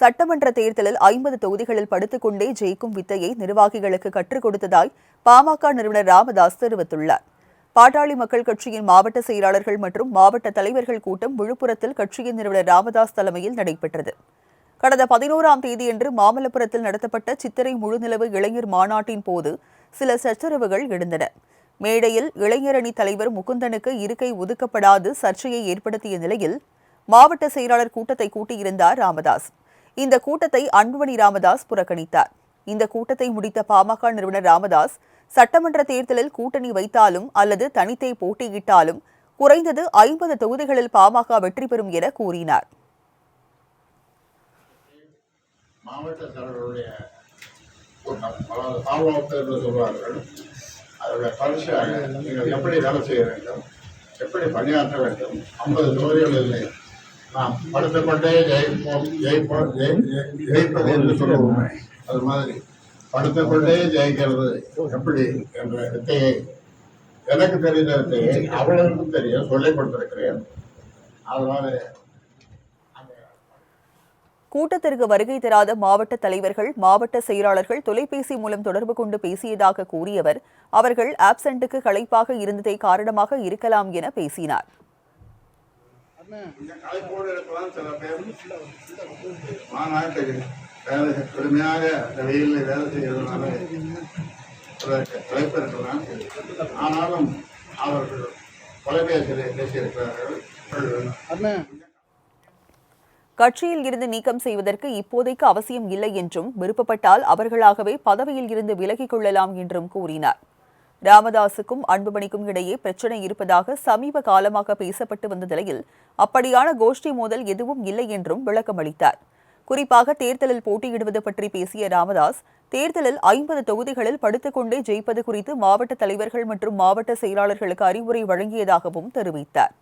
சட்டமன்ற தேர்தலில் ஐம்பது தொகுதிகளில் படுத்துக்கொண்டே ஜெயிக்கும் வித்தையை நிர்வாகிகளுக்கு கற்றுக் கொடுத்ததாய் பாமக நிறுவனர் ராமதாஸ் தெரிவித்துள்ளார். பாட்டாளி மக்கள் கட்சியின் மாவட்ட செயலாளர்கள் மற்றும் மாவட்ட தலைவர்கள் கூட்டம் விழுப்புரத்தில் கட்சியின் நிறுவனர் ராமதாஸ் தலைமையில் நடைபெற்றது. கடந்த பதினோராம் தேதியன்று மாமல்லபுரத்தில் நடத்தப்பட்ட சித்திரை முழுநிலவு இளைஞர் மாநாட்டின் போது சில சச்சரவுகள் எழுந்தன. மேடையில் இளைஞரணி தலைவர் முகுந்தனுக்கு இருக்கை ஒதுக்கப்படாது சர்ச்சையை ஏற்படுத்திய நிலையில் மாவட்ட செயலாளர் கூட்டத்தை கூட்டியிருந்தார் ராமதாஸ். இந்த கூட்டத்தை அன்புமணி ராமதாஸ் புறக்கணித்தார். இந்த கூட்டத்தை முடித்த பாமக நிறுவனர் ராமதாஸ் சட்டமன்ற தேர்தலில் கூட்டணி வைத்தாலும் அல்லது தனித்தே போட்டியிட்டாலும் குறைந்தது ஐம்பது தொகுதிகளில் பாமக வெற்றி பெறும் என கூறினார். மாவட்ட தலைவருடைய சொல்வார்கள் அதனுடைய பரிசாக நீங்கள் எப்படி வேலை செய்ய வேண்டும் எப்படி பணியாற்ற வேண்டும் ஐம்பது தொகுதிகள் இல்லை நாம் படுத்து கொண்டே ஜெயிப்போம் ஜெயிப்போம் ஜெயிப்பது என்று சொல்லுவோம். அது மாதிரி படுத்து கொண்டே ஜெயிக்கிறது எப்படி என்ற வித்தையை எனக்கு தெரிந்த வித்தையை அவளுக்கும் தெரிய சொல்லிக் கொடுத்திருக்கிறேன். அதனால கூட்டத்திற்கு வருகை தராத மாவட்ட தலைவர்கள் மாவட்ட செயலாளர்கள் தொலைபேசி மூலம் தொடர்பு கொண்டு பேசியதாக கூறியவர் அவர்கள் ஆப்சென்ட்டுக்கு களைப்பாக இருந்ததை காரணமாக இருக்கலாம் என பேசினார். இந்த கலைப்போடு இருக்கலாம் சில பேர். மாநாட்டுக்கு வேலை கடுமையாக இந்த வெயிலில் வேலை செய்யறதுனால இருக்கலாம். ஆனாலும் அவர்கள் தொலைபேசியில் பேசியிருக்கிறார்கள். கட்சியில் இருந்து நீக்கம் செய்வதற்கு இப்போதைக்கு அவசியம் இல்லை என்றும் விருப்பப்பட்டால் அவர்களாகவே பதவியில் இருந்து விலகிக் கொள்ளலாம் என்றும் கூறினார். ராமதாசுக்கும் அன்புமணிக்கும் இடையே பிரச்சனை இருப்பதாக சமீப காலமாக பேசப்பட்டு வந்த நிலையில் அப்படியான கோஷ்டி மோதல் எதுவும் இல்லை என்றும் விளக்கமளித்தார். குறிப்பாக தேர்தலில் போட்டியிடுவது பற்றி பேசிய ராமதாஸ் தேர்தலில் ஐம்பது தொகுதிகளில் படுத்துக்கொண்டே ஜெயிப்பது குறித்து மாவட்ட தலைவர்கள் மற்றும் மாவட்ட செயலாளர்களுக்கு அறிவுரை வழங்கியதாகவும் தெரிவித்தார்.